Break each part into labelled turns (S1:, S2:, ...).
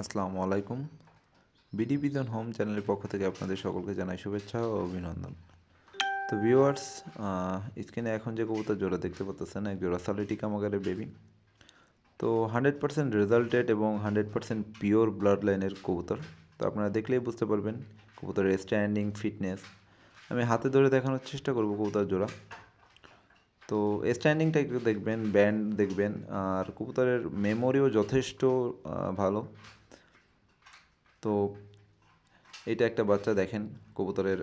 S1: আসসালামু আলাইকুম। বিডি বিজন হোম চ্যানেলের পক্ষ থেকে আপনাদের সকলকে জানাই শুভেচ্ছা ও অভিনন্দন। তো ভিউয়ার্স স্ক্রিনে এখন যে কবুতর জোড়া দেখতে পাচ্ছেন এক জোড়া সলিটি কামাগারের বেবি তো হান্ড্রেড পার্সেন্ট রেজাল্টেড এবং হান্ড্রেড পার্সেন্ট পিওর ব্লাড লাইনের কবুতর। তো আপনারা দেখলেই বুঝতে পারবেন কবুতরের স্ট্যান্ডিং ফিটনেস আমি হাতে ধরে দেখানোর চেষ্টা করব কবুতর জোড়া। তো স্ট্যান্ডিংটা একটু দেখবেন ব্যান্ড দেখবেন, আর কবুতরের মেমোরিও যথেষ্ট ভালো। তো এটা একটা বাচ্চা দেখেন, কবুতরের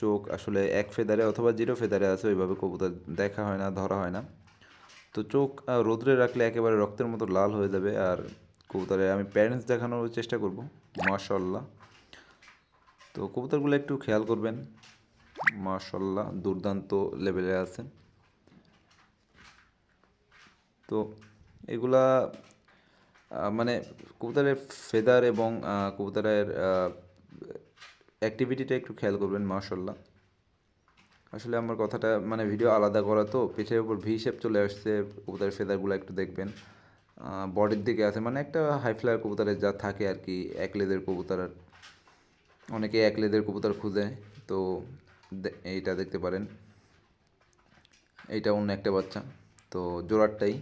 S1: চোখ আসলে এক ফেদারে অথবা জিরো ফেদারে আছে, ওইভাবে কবুতর দেখা হয় না, ধরা হয় না। তো চোখ রোদ্রে রাখলে একেবারে রক্তের মতো লাল হয়ে যাবে আর কবুতরে আমি প্যারেন্টস দেখানোর চেষ্টা করব মাশাল্লাহ তো কবুতরগুলো একটু খেয়াল করবেন মাশাল্লাহ দুর্দান্ত লেভেলে আছে। তো এগুলা মানে কবুতরের ফেদার এবং কবুতরের অ্যাক্টিভিটিটা একটু খেয়াল করবেন মাশাল্লাহ আসলে আমার কথাটা মানে ভিডিও আলাদা করা তো পিঠের উপর ভি শেপ চলে আসছে, কবুতরের ফেদারগুলো একটু দেখবেন। বডির দিকে আছে মানে একটা হাই ফ্লায়ার কবুতরের যা থাকে আর কি, এক লেদের কবুতর অনেকে এক লেদের কবুতর খুঁজে, তো এইটা দেখতে পারেন। এইটা অন্য একটা বাচ্চা, তো জোড়ারটাই।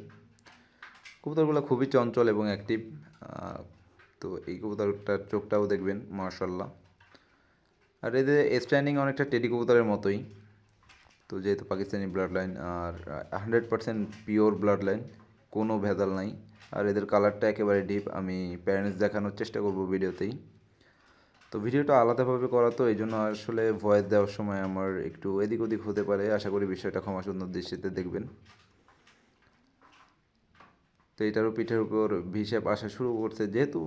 S1: কবুতরগুলো খুবই চঞ্চল এবং অ্যাক্টিভ তো এই কবুতরটার চোখটাও দেখবেন মার্শাল্লাহ আর এদের স্ট্যান্ডিং অনেকটা টেডি কবুতরের মতোই। তো যেহেতু পাকিস্তানি ব্লাড লাইন আর hundred percent pure blood line কোনো ভেজাল নাই। আর এদের কালারটা একেবারে ডিপ আমি প্যারেন্টস দেখানোর চেষ্টা করব ভিডিওতেই। তো ভিডিওটা আলাদাভাবে করা তো, এই জন্য আসলে ভয়েস দেওয়ার সময় আমার একটু এদিক ওদিক হতে পারে। আশা করি বিষয়টা ক্ষমা সুন্দর দৃষ্টিতে দেখবেন। তো এটারও পিঠের উপর ভিসেপ আসা শুরু করছে। যেহেতু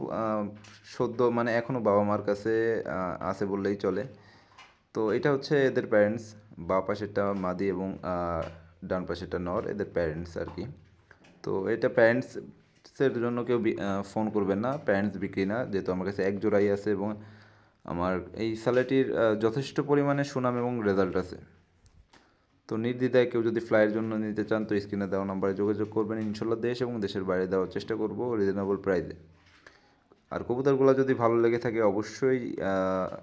S1: সদ্য মানে এখনও বাবা মার কাছে আছে বললেই চলে। তো এটা হচ্ছে এদের প্যারেন্টস বা পাশেরটা মাদি এবং ডান পাশেরটা নর, এদের প্যারেন্টস আর কি তো এটা প্যারেন্টসের জন্য কেউ ফোন করবেন না প্যারেন্টস বিক্রি না। যেহেতু আমার কাছে এক জোড়াই আছে এবং আমার এই স্যালারিটির যথেষ্ট পরিমাণে সুনাম এবং রেজাল্ট আছে। তো নির্দ্বিধায় কেউ যদি ফ্লাইয়ের জন্য নিতে চান, তো স্ক্রিনে দেওয়া নাম্বারে যোগাযোগ করবেন। ইনশাল্লাহ দেশ এবং দেশের বাইরে দেওয়ার চেষ্টা করব রিজনেবল প্রাইসে আর কবুতরগুলো যদি ভালো লেগে থাকে, অবশ্যই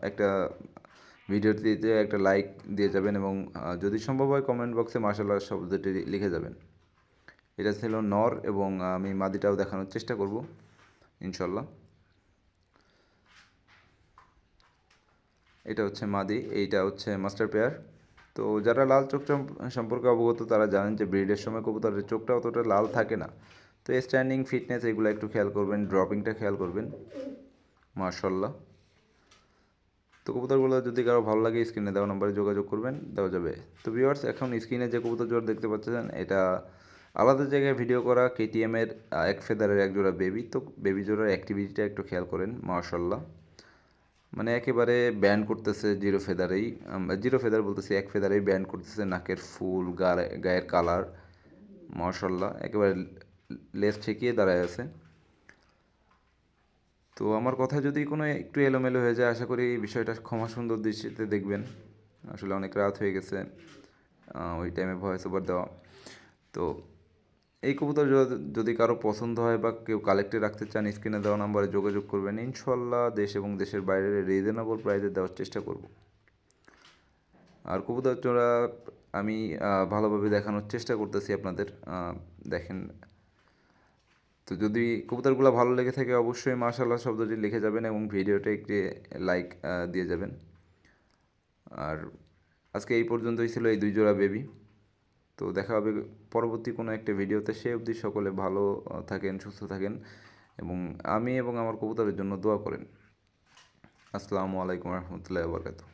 S1: একটা ভিডিওটিতে একটা লাইক দিয়ে যাবেন এবং যদি সম্ভব হয় কমেন্ট বক্সে মার্শাল্লাহ শব্দটি লিখে যাবেন। এটা ছিল নর এবং আমি মাদিটাও দেখানোর চেষ্টা করব ইনশাল্লাহ এটা হচ্ছে মাদি, এইটা হচ্ছে মাস্টার পেয়ার তো যারা লাল চোখ সম্প- সম্পর্কে অবগত, তারা জানেন যে ব্রিডের সময় কবুতরের চোখটা অতটা লাল থাকে না। তো স্ট্যান্ডিং ফিটনেস এগুলো একটু খেয়াল করবেন ড্রপিংটা খেয়াল করবেন। মার্শাল্লাহ তো কবুতরগুলো যদি কারও ভালো লাগে, স্ক্রিনে দেওয়া নম্বরে যোগাযোগ করবেন, দেওয়া যাবে। তো ভিউয়ার্স এখন স্ক্রিনে যে কবুতর জোড়া দেখতে পাচ্ছেন, এটা আলাদা জায়গায় ভিডিও করা কেটিএমের এক ফেদারের এক জোড়া বেবি তো বেবি জোড়ার অ্যাক্টিভিটিটা একটু খেয়াল করেন মার্শাল্লাহ মানে একেবারে ব্যান করতেছে জিরো ফেদারেই জিরো ফেদার বলতেছি, এক ফেদারেই ব্যান করতেছে নাকের ফুল গায়ে গায়ের কালার মার্শাল্লাহ একেবারে লেস ঠেকিয়ে দাঁড়ায় আছে। তো আমার কথা যদি কোনো একটু এলোমেলো হয়ে যায়, আশা করি বিষয়টা ক্ষমা সুন্দর দৃষ্টিতে দেখবেন। আসলে অনেক রাত হয়ে গেছে ওই টাইমে ভয়েস ওভার দেওয়া। তো এই কবুতর যদি কারও পছন্দ হয় বা কেউ কালেক্টে রাখতে চান স্ক্রিনে দেওয়া নাম্বারে যোগাযোগ করবেন। ইনশাল্লাহ দেশ এবং দেশের বাইরে রিজনেবল প্রাইসে দেওয়ার চেষ্টা করব। আর কবুতর চোরা আমি ভালোভাবে দেখানোর চেষ্টা করতেছি আপনাদের। দেখেন। তো যদি কবুতরগুলো ভালো লেগে থাকে, অবশ্যই মার্শাল্লাহ শব্দটি লিখে যাবেন এবং ভিডিওটা একটি লাইক দিয়ে যাবেন। আর আজকে এই পর্যন্তই ছিল এই দুই জোড়া বেবি তো দেখা হবে পরবর্তী কোনো একটা ভিডিওতে। সে অবধি সকলে ভালো থাকেন, সুস্থ থাকেন এবং আমি এবং আমার কবুতরের জন্য দোয়া করেন। আসসালামু আলাইকুম রহমতুল্লাহ বরকাতু